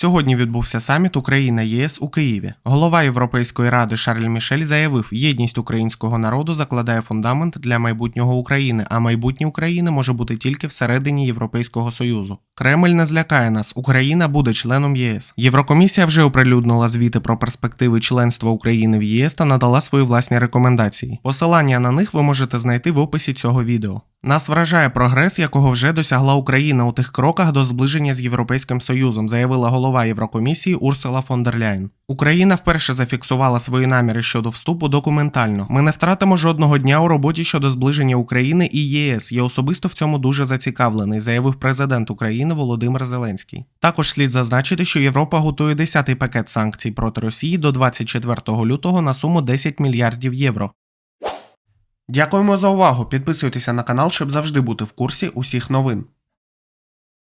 Сьогодні відбувся саміт Україна ЄС у Києві. Голова Європейської ради Шарль Мішель заявив, єдність українського народу закладає фундамент для майбутнього України, а майбутнє України може бути тільки всередині Європейського союзу. Кремль не злякає нас. Україна буде членом ЄС. Єврокомісія вже оприлюднила звіти про перспективи членства України в ЄС та надала свої власні рекомендації. Посилання на них ви можете знайти в описі цього відео. Нас вражає прогрес, якого вже досягла Україна у тих кроках до зближення з Європейським Союзом, заявила голова Єврокомісії Урсула фон дер Ляйн. Україна вперше зафіксувала свої наміри щодо вступу документально. Ми не втратимо жодного дня у роботі щодо зближення України і ЄС. Я особисто в цьому дуже зацікавлений, заявив президент України Володимир Зеленський. Також слід зазначити, що Європа готує 10-й пакет санкцій проти Росії до 24 лютого на суму 10 мільярдів євро. Дякуємо за увагу. Підписуйтеся на канал, щоб завжди бути в курсі усіх новин.